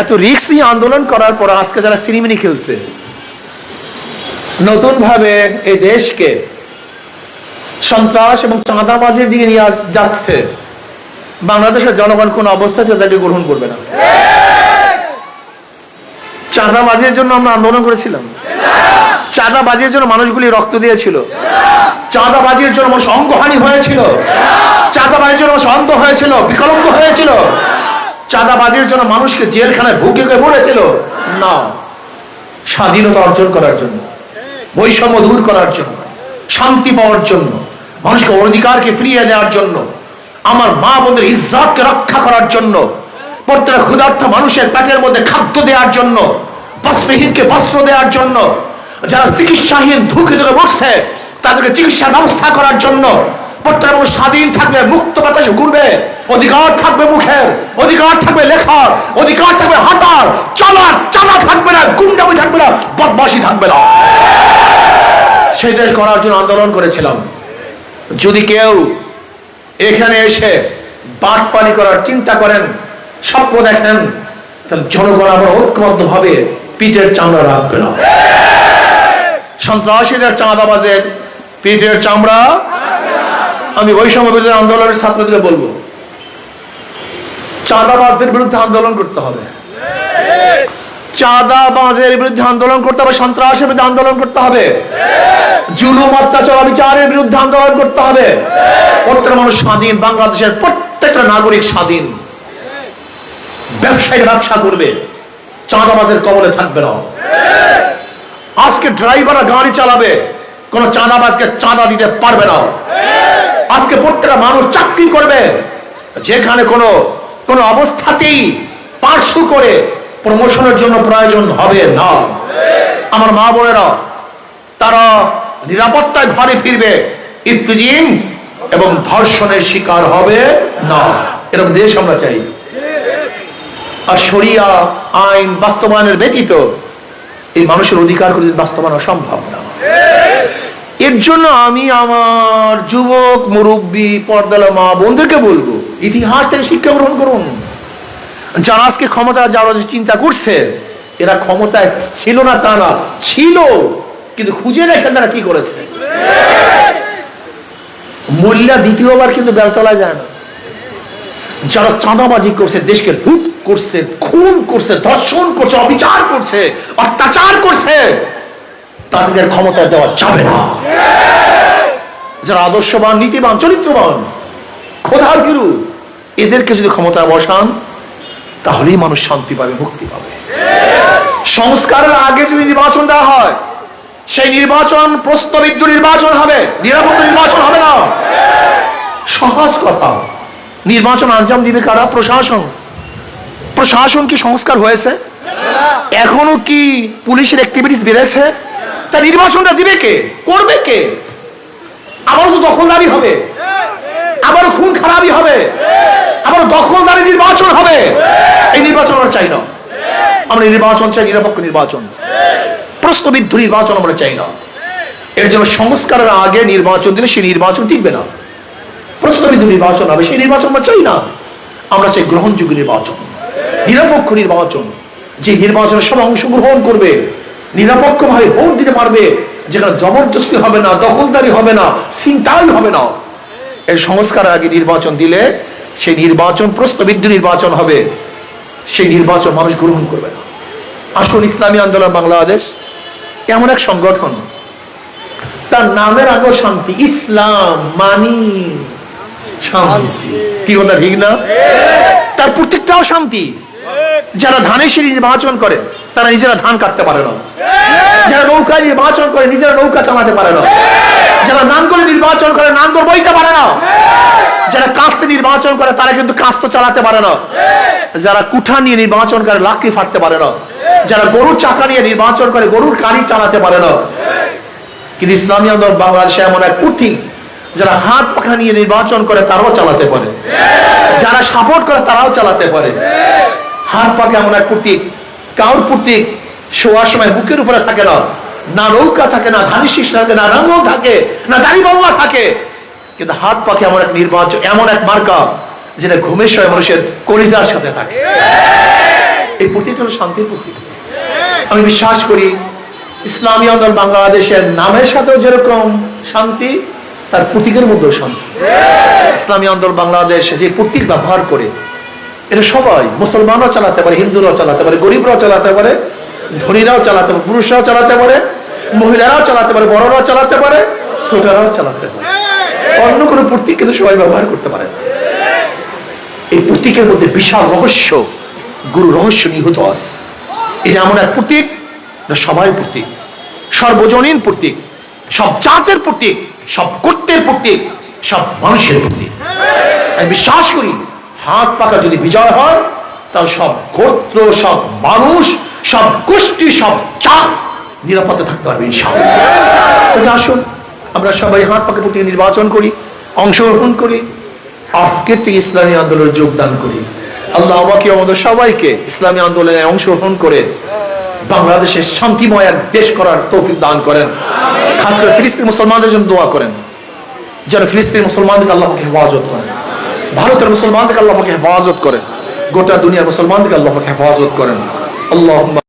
এত রিস্ক নিয়ে আন্দোলন করার পর আজকে যারা সিনেমিনি খেলছে নতুন ভাবে এই দেশকে সন্ত্রাস এবং চাঁদাবাজির দিকে নিয়ে যাচ্ছে, বাংলাদেশের জনগণ কোন অবস্থাতে তাদেরকে গ্রহণ করবে না। চাঁদাবাজির জন্য আমরা আন্দোলন করেছিলাম। চাঁদাবাজির জন্য মানুষগুলি রক্ত দিয়েছিল। চাঁদাবাজির জন্য মানুষ অঙ্গহানি হয়েছিল। চাঁদাবাজির জন্য মানুষ অন্ধ হয়েছিল বিকলঙ্গ হয়েছিল। চাঁদাবাজির জন্য মানুষকে জেলখানায় ভুগে গিয়ে মরেছিল? না। স্বাধীনতা অর্জন করার জন্য, বৈষম্য দূর করার জন্য, শান্তি পাওয়ার জন্য, মানুষকে অধিকারকে ফিরিয়ে দেওয়ার জন্য, আমার মা বোনের ইজ্জতকে রক্ষা করার জন্য, প্রত্যেকটা ক্ষুধার্থ মানুষের পেটের মধ্যে খাদ্য দেওয়ার জন্য বস্ত্রহীনকে বস্ত্র দেওয়ার জন্য, যারা চিকিৎসাহীন, ধুকে ধুকে বসছে তাদেরকে চিকিৎসার ব্যবস্থা করার জন্য স্বাধীন থাকবে, মুক্ত বাতাসে ঘুরবে, অধিকার থাকবে মুখের, অধিকার থাকবে লেখার, অধিকার থাকবে হাঁটার, চলার, চালা থাকবে না, গুন্ডামি থাকবে না বদমাসি থাকবে না। সেই দেশ করার জন্য আন্দোলন করেছিলাম। যদি কেউ এখানে এসে বাট পানি করার চিন্তা করেন, স্বপ্ন দেখেন, তাহলে জনগণ আবার ঐক্যবদ্ধ ভাবে পিঠের চামড়া রাখবে না। সন্ত্রাসীদের চাঁদাবাজের পিঠের চামড়া আমি বৈষম্য বিরোধী আন্দোলনের ছাত্রদের বলব, চাঁদাবাজদের বিরুদ্ধে আন্দোলন করতে হবে। চাঁদাবাজের বিরুদ্ধে আন্দোলন করতে হবে, সন্ত্রাসের বিরুদ্ধে আন্দোলন করতে হবে। জুলুম, অত্যাচার বিচারের বিরুদ্ধে আন্দোলন করতে হবে। প্রত্যেকটা মানুষ স্বাধীন, বাংলাদেশের প্রত্যেকটা নাগরিক স্বাধীন। ব্যবসায়ী ব্যবসা করবে চাঁদাবাজের কবলে থাকবে না। আজকে ড্রাইভাররা গাড়ি চালাবে, কোন চাঁদাবাজকে চাঁদা দিতে পারবে না। আজকে প্রত্যেকটা মানুষ চাকরি করবে। যেখানে কোনো কোনো অবস্থাতেই পার্শ্ব করে প্রমোশনের জন্য প্রয়োজন হবে না। আমার মা বোনেরা, তারা নিরাপত্তায় ঘরে ফিরবে, ইফতিজিং এবং ধর্ষণের শিকার হবে না। এরকম দেশ আমরা চাই। আর শরিয়া আইন বাস্তবায়নের ব্যতীত এই মানুষের অধিকার করে বাস্তবায়ন অসম্ভব না। এর জন্য আমি আমার যুবক, মুরব্বী, পর্দালা মা বোনদেরকে বলব, ইতিহাস থেকে শিক্ষা গ্রহণ করুন। যারা আজকে ক্ষমতা যারা চিন্তা করছে, এরা ক্ষমতায় ছিল না, তা না, ছিল, কিন্তু খুঁজে দেখেন তারা কি করেছে। মূল্যা দ্বিতীয়বার কিন্তু বেলতলা যায় না। যারা চাঁদাবাজি করছে, দেশকে লুট করছে, খুন করছে, ধর্ষণ করছে, অবিচার করছে, অত্যাচার করছে তাদের ক্ষমতা দেওয়া যাবে না। যারা আদর্শবান নীতিবান চরিত্রবান খোদার গিরু এদেরকে যদি ক্ষমতা বসান তাহলেই মানুষ শান্তি পাবে মুক্তি পাবে। সংস্কারের আগে যদি নির্বাচন দেওয়া হয় সেই নির্বাচন প্রস্তাবিত নির্বাচন হবে নিরাপত্ত নির্বাচন হবে না। সহজ কথা। নির্বাচন আঞ্জাম দিবে কারা? প্রশাসন। প্রশাসন কি সংস্কার হয়েছে? এখনও কি পুলিশের অ্যাক্টিভিটিস বেড়েছে? তা নির্বাচনটা দিবে কে? করবে কে? আবার তো দখলদারি হবে। আবার খুন খারাপই হবে। আবার দখলদারি নির্বাচন হবে। এই নির্বাচন আমরা চাই না। আমরা নির্বাচন চাই, নিরপেক্ষ নির্বাচন। প্রশ্নবিদ্ধ নির্বাচন আমরা চাই না। এর জন্য সংস্কারের আগে নির্বাচন দিলে সেই নির্বাচন টিকবে না। প্রশ্নবিদ্ধ নির্বাচন হবে, সেই নির্বাচন আমরা চাই না। আমরা চাই গ্রহণযোগ্য নির্বাচন। নিরপেক্ষ নির্বাচন। যে নির্বাচনে সব অংশগ্রহণ করবে নিরপেক্ষ ভাবে ভোট দিতে পারবে, যেখানে জবরদস্তি হবে না, দখলদারি হবে না চিন্তাই হবে না। এই সংস্কারের আগে নির্বাচন দিলে সেই নির্বাচন, প্রশ্নবিদ্ধ নির্বাচন হবে। সেই নির্বাচন মানুষ গ্রহণ করবে না। আসুন ইসলামী আন্দোলন বাংলাদেশ, এমন এক সংগঠন, তার নামের আগে শান্তি, ইসলাম মানি শান্তি। কি কথা, ঠিক না? তার প্রত্যেকটাও শান্তি। যারা ধানের সিঁড়ি নির্বাচন করে, তারা নিজেরা ধান কাটতে পারে না। যারা নৌকায় নির্বাচন করে, নিজেরা নৌকা চালাতে পারে না। যারা নানগলে নির্বাচন করে নানগল বইতে পারে না। যারা কাস্তে নির্বাচন করে, তারা কিন্তু কাস্ত চালাতে পারে না। যারা কুঠা নিয়ে নির্বাচন করে, লাকড়ি ফাটতে পারে না। যারা গরুর চাকা নিয়ে নির্বাচন করে, গরুর গাড়ি চালাতে পারে না। কিন্তু ইসলামী আন্দোলন বাংলাদেশে এমন এক প্রতীক যারা হাত পাখা নিয়ে নির্বাচন করে, তারাও চালাতে পারে। যারা সাপোর্ট করে, তারাও চালাতে পারে। পাখা এমন এক প্রতীক? কাউর প্রতীক? শোয়ার সময় বুকের উপরে থাকে না না নৌকা থাকে, না ধানি শীষ থাকে, না রাঙ্গল থাকে, না দাড়ি বাংলা থাকে। কিন্তু হাত পাখে এমন এক নির্বাচন, এমন এক মার্কা, যেটা ঘুমের সময় মানুষের কলিজার সাথে থাকে। এই প্রতীকটা হলো শান্তির প্রতীক। আমি বিশ্বাস করি, ইসলামী আন্দোলন বাংলাদেশের নামের সাথেও যেরকম শান্তি, তার প্রতীকের মধ্যেও শান্তি। ইসলামী আন্দোলন বাংলাদেশ যে প্রতীক ব্যবহার করে এটা সবাই মুসলমানরাও চালাতে পারে, হিন্দুরাও চালাতে পারে, গরিবরাও চালাতে পারে, ধনীরাও চালাতে পারে, পুরুষরাও চালাতে পারে, মহিলারাও চালাতে পারে, বড়রাও চালাতে পারে, ছোটরাও চালাতে পারে। অন্য কোনো প্রতীক কিন্তু সবাই ব্যবহার করতে পারে এই প্রতীকের মধ্যে বিশাল রহস্য, গুরু রহস্য নিহত আছে। এটা এমন এক প্রতীক যা সবাই প্রতীক সর্বজনীন প্রতীক সব জাতের প্রতীক সব কর্তের প্রতীক সব মানুষের প্রতীক আমি বিশ্বাস করি হাত পাকা যদি বিজয় হয় তাহলে সব গোত্র সব মানুষ সব গোষ্ঠী সব জাত নিরাপদে থাকতে পারবে আসুন আমরা সবাই হাত পাকা প্রতীক নির্বাচন করি অংশগ্রহণ করি আজকের থেকে ইসলামী আন্দোলনে যোগদান করি। আল্লাহ আমাকে আমাদের সবাইকে ইসলামী আন্দোলনে অংশগ্রহণ করে বাংলাদেশের শান্তিময় এক দেশ করার তৌফিক দান করেন। খাস করে ফিলিস্তিন মুসলমানদের জন্য দোয়া করেন। যেন ফিলিস্তিন মুসলমানদেরকে আল্লাহ আমাকে হেফাজত করেন। ভারতের মুসলমানদেরকে আল্লাহ হেফাজত করেন গোটা দুনিয়ার মুসলমানদেরকে আল্লাহ হেফাজত করেন। আল্লাহ